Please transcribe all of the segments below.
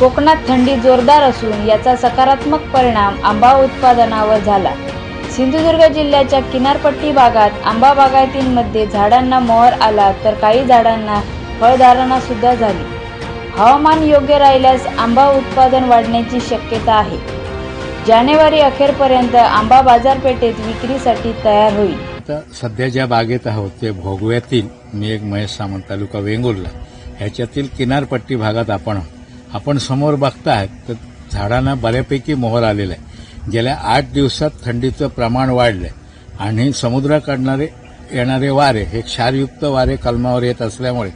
कोकणात थंडी जोरदार असून याचा सकारात्मक परिणाम आंबा उत्पादनावर झाला. सिंधुदुर्ग जिल्ह्याच्या किनारपट्टी भागात आंबा बागायतींमध्ये झाडांना मोहर आला तर काही झाडांना फळधारणा सुद्धा झाली. हवामान योग्य राहिल्यास आंबा उत्पादन वाढण्याची शक्यता आहे. जानेवारी अखेरपर्यंत आंबा बाजारपेठेत विक्रीसाठी तयार होईल. आता सध्या ज्या बागेत आहोत ते भोगव्यातील मी एक महेश सामंत तालुका वेंगुर्ला. ह्याच्यातील किनारपट्टी भागात आपण आहोत. आपण समोर बघताय तर झाडांना बऱ्यापैकी मोहर आलेला आहे. गेल्या आठ दिवसात थंडीचं प्रमाण वाढलंय. आणि समुद्राकडणारे येणारे वारे हे क्षारयुक्त वारे कलमावर येत असल्यामुळे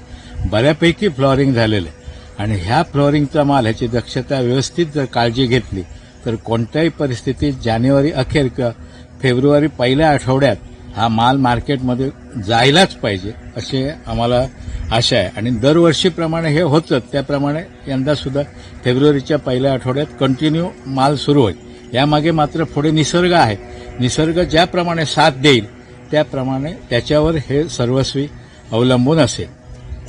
बऱ्यापैकी फ्लॉरिंग झालेलं आहे. आणि ह्या फ्लॉरिंगचा माल ह्याची दक्षता व्यवस्थित जर काळजी घेतली तर कोणत्याही परिस्थितीत जानेवारी अखेर किंवा फेब्रुवारी पहिल्या आठवड्यात हा माल मार्केटमध्ये जायलाच पाहिजे असे आम्हाला आशा आहे. आणि दरवर्षीप्रमाणे हे होतं त्याप्रमाणे यंदा सुद्धा फेब्रुवारीच्या पहिल्या आठवड्यात कंटिन्यू माल सुरू होईल. यामागे मात्र पुढे निसर्ग आहे. निसर्ग ज्याप्रमाणे साथ देईल त्याप्रमाणे त्याच्यावर हे सर्वस्वी अवलंबून असेल.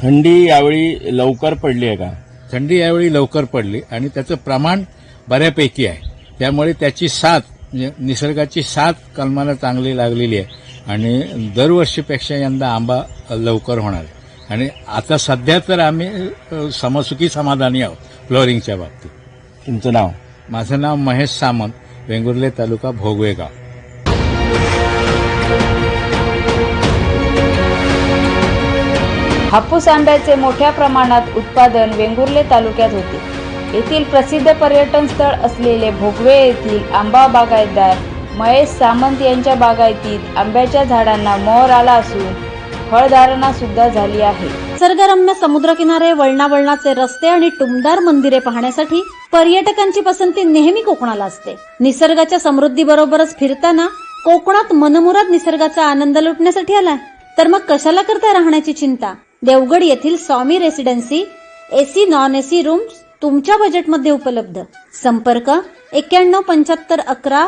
थंडी यावेळी लवकर पडली आहे का? थंडी यावेळी लवकर पडली आणि त्याचं प्रमाण बऱ्यापैकी आहे. त्यामुळे त्याची साथ म्हणजे निसर्गाची साथ कलमाला चांगली लागलेली आहे. आणि दरवर्षीपेक्षा यंदा आंबा लवकर होणार. आहे आणि आता सध्या तर आम्ही समसुखी समाधानी आहोत फ्लोरिंगच्या बाबतीत. तुमचं नाव? माझं नाव महेश सामंत वेंगुर्ले तालुका भोगवेगाव. हापूस आंब्याचे मोठ्या प्रमाणात उत्पादन वेंगुर्ले तालुक्यात होते. येथील प्रसिद्ध पर्यटन स्थळ असलेले भोगवे येथील आंबा बागायतदार महेश सामंत यांच्या बागायतीत आंब्याच्या झाडांना मोहर आला असून फळधारणा सुद्धा झाली आहे. निसर्गरम्य समुद्रकिनारे वळणावळणाचे रस्ते आणि टुमदार मंदिरे पाहण्यासाठी पर्यटकांची पसंती नेहमी कोकणाला असते. निसर्गाच्या समृद्धीबरोबरच फिरताना कोकणात मनमुराद निसर्गाचा आनंद लुटण्यासाठी आलाय. तर मग कशाला करता राहण्याची चिंता? देवगड येथील Swami residency AC non AC rooms तुमच्या बजेटमध्ये उपलब्ध. संपर्क एक्क्याण्णव पंच्याहत्तर अकरा